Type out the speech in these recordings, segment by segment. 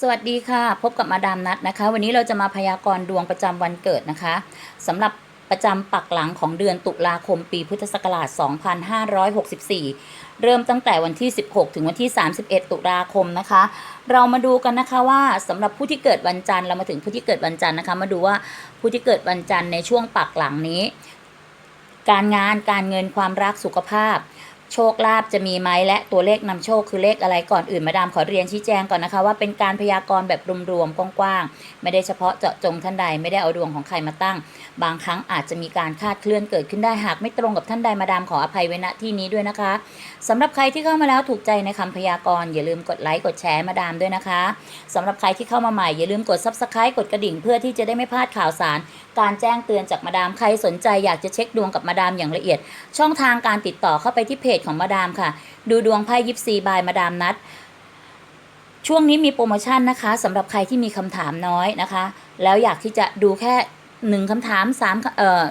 สวัสดีค่ะ พบกับมาดามนัดนะคะ วันนี้เราจะมาพยากรณ์ดวงประจำวันเกิดนะคะสำหรับประจำปักหลังของเดือนตุลาคมปีพุทธศักราช 2564 เริ่มตั้งแต่วันที่ 16 ถึงวันที่ 31 ตุลาคมนะคะ เรามาดูกันนะคะว่าสำหรับผู้ที่เกิดวันจันทร์เรามาถึงผู้ที่เกิดวันจันทร์นะคะ มาดูว่าผู้ที่เกิดวันจันทร์ในช่วงปักหลังนี้ การงานการเงินความรักสุขภาพ โชคลาภจะมีไหมและตัวเลขนำโชคคือเลขอะไรก่อนอื่นมาดามขอเรียนชี้แจงก่อนนะคะ ว่าเป็นการพยากรณ์แบบรวมๆกว้างๆไม่ได้เฉพาะเจาะจงท่านใดไม่ได้เอาดวงของใครมาตั้ง บางครั้งอาจจะมีการคาดเคลื่อนเกิดขึ้นได้หากไม่ตรงกับท่านใดมาดามขออภัยไว้ณที่นี้ด้วยนะคะสำหรับใครที่เข้ามาแล้วถูกใจในคำพยากรณ์อย่าลืมกดไลค์กดแชร์มาดามด้วยนะคะสำหรับใครที่เข้ามาใหม่อย่าลืมกด subscribe กดกระดิ่งเพื่อที่จะได้ไม่พลาดข่าวสาร การแจ้งเตือนจากมาดามใครสนใจอยากจะเช็คดวงกับมาดามอย่างละเอียด ช่องทางการติดต่อเข้าไปที่เพจของมาดามค่ะ ดูดวงไพ่ยิปซีบายมาดามนัด ช่วงนี้มีโปรโมชั่นนะคะสำหรับใครที่มีคำถามน้อยนะคะ แล้วอยากที่จะดูแค่หนึ่งคำถามสามเอ่อ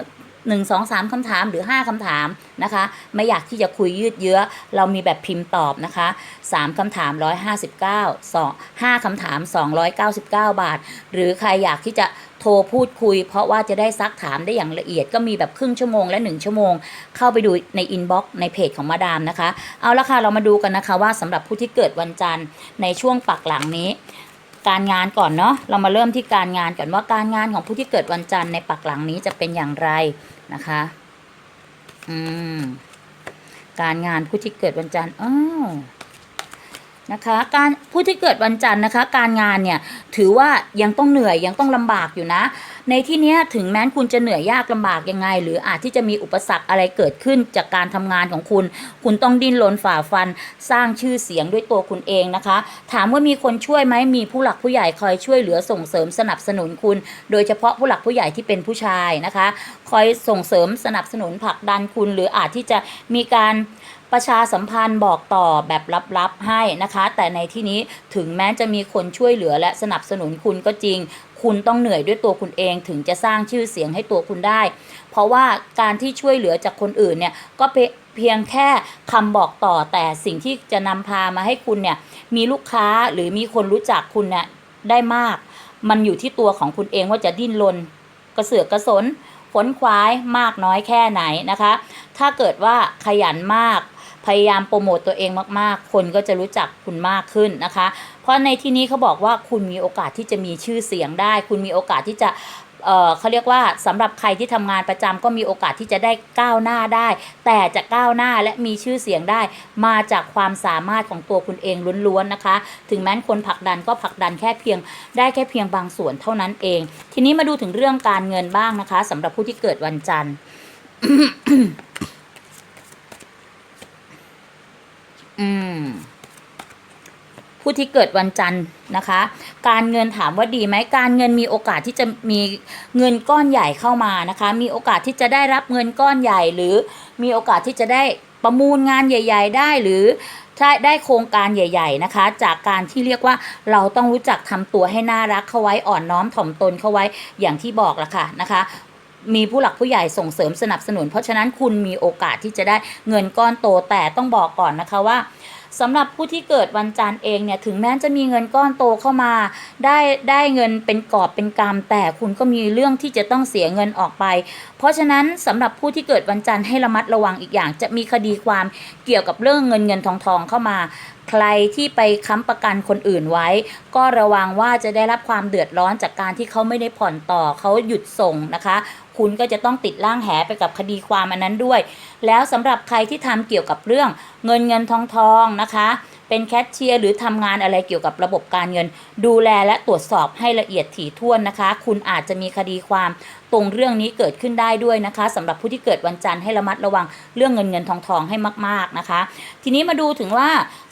หนึ่งสองสามคำถามหรือ 5คำถามนะคะ ไม่อยากที่จะคุยยืดเยื้อ เรามีแบบพิมพ์ตอบนะคะ 3คำถาม 159 2 5คำถาม 299 บาท หรือใครอยากที่จะ รพูดคุย เพราะว่าจะได้ซักถามได้อย่างละเอียดก็มีแบบครึ่งชั่วโมงและ 1 ชั่วโมง เข้าไปดูในอินบ็อกซ์ในเพจของมาดามนะคะ เอาละค่ะเรามาดูกันนะคะว่าสำหรับผู้ที่เกิดวันจันทร์ในช่วงปักหลังนี้ การงานก่อนเนาะเรามาเริ่มที่การงานก่อนว่าการงานของผู้ที่เกิดวันจันทร์ในปักหลังนี้จะเป็นอย่างไรนะคะอืมการงานผู้ที่เกิดวันจันทร์อ้าว นะคะ การผู้ที่เกิดวันจันทร์นะคะ การงานเนี่ยถือว่ายังต้องเหนื่อยยังต้องลำบากอยู่นะ ในที่นี้ถึงแม้นคุณจะเหนื่อยยากลำบากยังไง หรืออาจที่จะมีอุปสรรคอะไรเกิดขึ้นจากการทำงานของคุณ คุณต้องดิ้นรนฝ่าฟัน สร้างชื่อเสียงด้วยตัวคุณเองนะคะ ถามว่ามีคนช่วยไหมมีผู้หลักผู้ใหญ่คอยช่วยเหลือส่งเสริมสนับสนุนคุณ โดยเฉพาะผู้หลักผู้ใหญ่ที่เป็นผู้ชายนะคะ คอยส่งเสริมสนับสนุนผลักดันคุณ หรืออาจที่จะมีการ ประชาสัมพันธ์บอกต่อแบบลับๆให้นะคะ แต่ในที่นี้ถึงแม้จะมีคนช่วยเหลือและสนับสนุนคุณก็จริง คุณต้องเหนื่อยด้วยตัวคุณเองถึงจะสร้างชื่อเสียงให้ตัวคุณได้ เพราะว่าการที่ช่วยเหลือจากคนอื่นเนี่ยก็เพียงแค่คำบอกต่อแต่สิ่งที่จะนำพามาให้คุณเนี่ยมีลูกค้าหรือมีคนรู้จักคุณเนี่ยได้มาก มันอยู่ที่ตัวของคุณเองว่าจะดิ้นรนกระเสือกกระสนฝนควายมากน้อยแค่ไหนนะคะ ถ้าเกิดว่าขยันมาก พยายามโปรโมตตัวเองมากๆ คนก็จะรู้จักคุณมากขึ้นนะคะ เพราะในที่นี้เขาบอกว่าคุณมีโอกาสที่จะมีชื่อเสียงได้ คุณมีโอกาสที่จะเออเขาเรียกว่าสำหรับใครที่ทำงานประจำก็มีโอกาสที่จะได้ก้าวหน้าได้ แต่จะก้าวหน้าและมีชื่อเสียงได้ มาจากความสามารถของตัวคุณเองล้วนๆนะคะ ถึงแม้นคนผลักดันก็ผลักดันแค่เพียงได้แค่เพียงบางส่วนเท่านั้นเอง ทีนี้มาดูถึงเรื่องการเงินบ้างนะคะสำหรับผู้ที่เกิดวันจันทร์ อืมผู้ที่เกิดวันจันทร์นะคะ การเงินถามว่าดีไหมการเงินมีโอกาสที่จะมีเงินก้อนใหญ่เข้ามานะคะ มีโอกาสที่จะได้รับเงินก้อนใหญ่ หรือมีโอกาสที่จะได้ประมูลงานใหญ่ ๆ ได้หรือถ้าได้โครงการใหญ่ ๆนะคะ จากการที่เรียกว่าเราต้องรู้จักทำตัวให้น่ารักเข้าไว้อ่อนน้อมถ่อมตนเข้าไว้อย่างที่บอกละค่ะนะคะ มีผู้หลักผู้ใหญ่ส่งเสริมสนับสนุน เพราะฉะนั้นคุณมีโอกาสที่จะได้เงินก้อนโตแต่ต้องบอกก่อนนะคะว่าสำหรับผู้ที่เกิดวันจันทร์เองเนี่ยถึงแม้จะมีเงินก้อนโตเข้ามา ได้ได้เงินเป็นกอบเป็นกำแต่คุณก็มีเรื่องที่จะต้องเสียเงินออกไป เพราะฉะนั้นสำหรับผู้ที่เกิดวันจันทร์ให้ระมัดระวังอีกอย่าง จะมีคดีความเกี่ยวกับเรื่องเงินเงินทองทองเข้ามา ใครที่ไปค้ำประกันคนอื่นไว้ ก็ระวังว่าจะได้รับความเดือดร้อนจากการที่เขาไม่ได้ผ่อนต่อเขาหยุดส่งนะคะคุณก็จะต้องติดล่างแหไปกับคดีความอันนั้นด้วย แล้วสำหรับใครที่ทำเกี่ยวกับเรื่องเงินเงินทองทองนะคะ เป็นแคชเชียร์หรือทำงานอะไรเกี่ยวกับระบบการเงิน ดูแลและตรวจสอบให้ละเอียดถี่ถ้วนนะคะ คุณอาจจะมีคดีความตรงเรื่องนี้เกิดขึ้นได้ด้วยนะคะสำหรับผู้ที่เกิดวันจันทร์ให้ระมัดระวังเรื่องเงินเงินทองทองให้มาก ๆนะคะ ทีนี้มาดูถึงว่า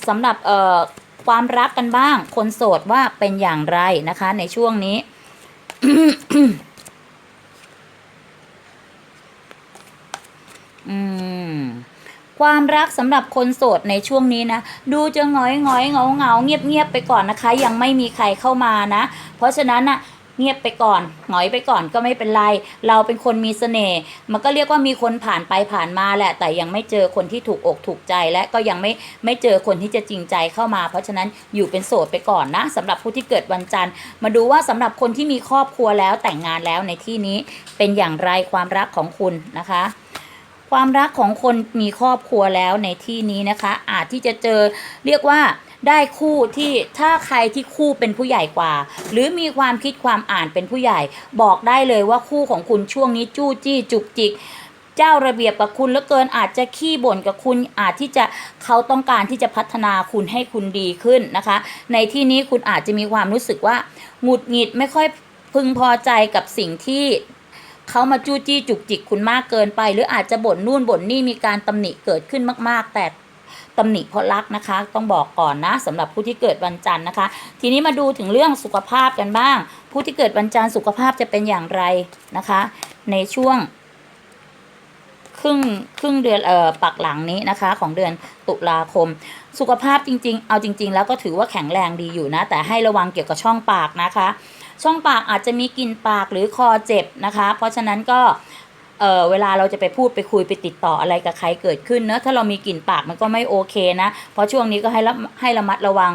สำหรับเอ่อความรักกันบ้าง คนโสดว่าเป็นอย่างไรนะคะ ในช่วงนี้อืม ความรักสำหรับคนโสดในช่วงนี้นะ ดูจะงอยงอยเงาเงาเงียบเงียบไปก่อนนะคะ ยังไม่มีใครเข้ามานะ เพราะฉะนั้นนะเงียบไปก่อนหงอยไปก่อนก็ไม่เป็นไร เราเป็นคนมีเสน่ห์ มันก็เรียกว่ามีคนผ่านไปผ่านมาแหละ แต่ยังไม่เจอคนที่ถูกอกถูกใจและก็ยังไม่ไม่เจอคนที่จะจริงใจเข้ามา เพราะฉะนั้นอยู่เป็นโสดไปก่อนนะสำหรับผู้ที่เกิดวันจันทร์ มาดูว่าสำหรับคนที่มีครอบครัวแล้วแต่งงานแล้วในที่นี้เป็นอย่างไรความรักของคุณนะคะ ความรักของคนมีครอบครัวแล้วในที่นี้นะคะ อาจที่จะเจอเรียกว่าได้คู่ที่ถ้าใครที่คู่เป็นผู้ใหญ่กว่า หรือมีความคิดความอ่านเป็นผู้ใหญ่ บอกได้เลยว่าคู่ของคุณช่วงนี้จู้จี้จุกจิก เจ้าระเบียบกับคุณเหลือเกินอาจจะขี้บ่นกับคุณอาจที่จะเขาต้องการที่จะพัฒนาคุณให้คุณดีขึ้นนะคะ ในที่นี้คุณอาจจะมีความรู้สึกว่าหงุดหงิดไม่ค่อยพึงพอใจกับสิ่งที่ เขามาจู้จี้จุกจิกคุณมากเกินไป หรืออาจจะบ่นนู่นบ่นนี่มีการตำหนิเกิดขึ้นมาก ๆ แต่ตำหนิเพราะรักนะคะ ต้องบอกก่อนนะสำหรับผู้ที่เกิดวันจันทร์นะคะ ทีนี้มาดูถึงเรื่องสุขภาพกันบ้าง ผู้ที่เกิดวันจันทร์สุขภาพจะเป็นอย่างไรนะคะ ในช่วง ครึ่งครึ่งเดือนเอ่อปักหลังนี้นะคะ ของเดือนตุลาคม สุขภาพจริง ๆ เอาจริง ๆ แล้วก็ถือว่าแข็งแรงดีอยู่นะ แต่ให้ระวังเกี่ยวกับช่องปากนะคะ ช่องปากอาจจะมีกลิ่นปากหรือคอเจ็บนะคะ เพราะฉะนั้นก็เออเวลาเราจะไปพูดไปคุยไปติดต่ออะไรกับใครเกิดขึ้นเนอะถ้าเรามีกลิ่นปากมันก็ไม่โอเคนะ เพราะช่วงนี้ก็ให้ระให้ระมัดระวัง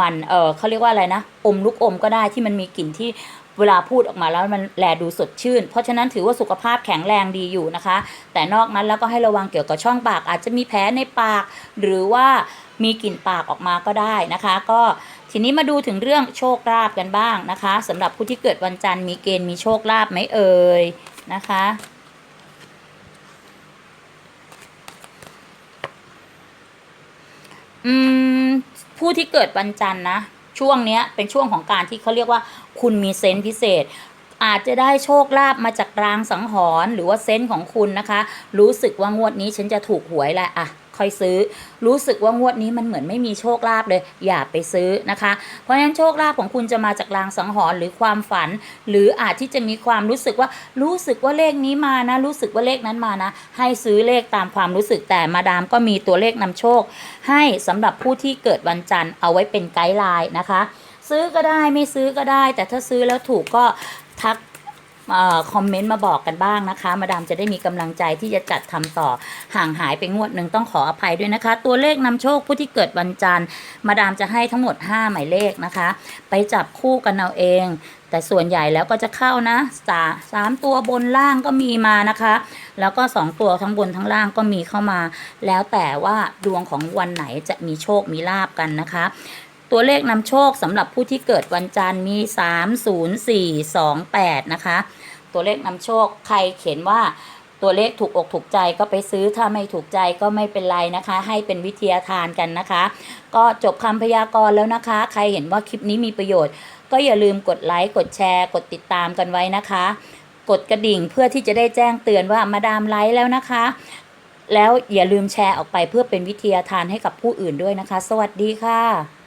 มันเออเขาเรียกว่าอะไรนะ อมลูกอมก็ได้ที่มันมีกลิ่นที่เวลาพูดออกมาแล้วมันแลดูสดชื่น เพราะฉะนั้นถือว่าสุขภาพแข็งแรงดีอยู่นะคะ แต่นอกนั้นแล้วก็ให้ระวังเกี่ยวกับช่องปาก อาจจะมีแผลในปาก หรือว่ามีกลิ่นปากออกมาก็ได้นะคะ ก็ ทีนี้มาดูถึงเรื่องโชคลาภกันบ้างนะคะสำหรับผู้ที่เกิดวันจันทร์มีเกณฑ์มีโชคลาภไหมเอ่ยนะคะอืมผู้ที่เกิดวันจันทร์นะ ช่วงเนี้ยเป็นช่วงของการที่เขาเรียกว่า คุณมีเซนส์พิเศษ อาจจะได้โชคลาภมาจากรางสังหรณ์หรือว่าเซนส์ของคุณนะคะ รู้สึกว่างวดนี้ฉันจะถูกหวยแหละอะ ค่อยซื้อ รู้สึกว่างวดนี้มันเหมือนไม่มีโชคลาภเลย อย่าไปซื้อนะคะ เพราะฉะนั้นโชคลาภของคุณจะมาจากรางสังหรณ์หรือความฝัน หรืออาจที่จะมีความรู้สึกว่ารู้สึกว่าเลขนี้มานะ รู้สึกว่าเลขนั้นมานะ ให้ซื้อเลขตามความรู้สึกแต่มาดามก็มีตัวเลขนำโชค ให้สำหรับผู้ที่เกิดวันจันทร์เอาไว้เป็นไกด์ไลน์นะคะ ซื้อก็ได้ไม่ซื้อก็ได้ แต่ถ้าซื้อแล้วถูกก็ทัก คอมเมนต์มาบอกกันบ้างนะคะ มาดามจะได้มีกำลังใจที่จะจัดทำต่อห่างหายไปงวดหนึ่งต้องขออภัยด้วยนะคะ ตัวเลขนำโชคผู้ที่เกิดวันจันทร์ มาดามจะให้ทั้งหมด 5 หมายเลขนะคะ ไปจับคู่กันเอาเอง แต่ส่วนใหญ่แล้วก็จะเข้านะสาสามตัวบนล่างก็มีมานะคะ แล้วก็ 2 ตัวทั้งบนทั้งล่างก็มีเข้ามา แล้วแต่ว่าดวงของวันไหนจะมีโชคมีลาบกันนะคะ ตัวเลขนำโชคสำหรับผู้ที่เกิดวันจันทร์มี 3 0 4 2 8 นะคะ ตัวเลขนำโชคใครเขียนว่าตัวเลขถูกอกถูกใจก็ไปซื้อถ้าไม่ถูกใจก็ไม่เป็นไรนะคะ ให้เป็นวิทยาทานกันนะคะ ก็จบคำพยากรณ์แล้วนะคะ ใครเห็นว่าคลิปนี้มีประโยชน์ ก็อย่าลืมกดไลค์กดแชร์กดติดตามกันไว้นะคะ กดกระดิ่งเพื่อที่จะได้แจ้งเตือนว่ามาดามไลค์แล้วนะคะ แล้วอย่าลืมแชร์ออกไปเพื่อเป็นวิทยาทานให้กับผู้อื่นด้วยนะคะ สวัสดีค่ะ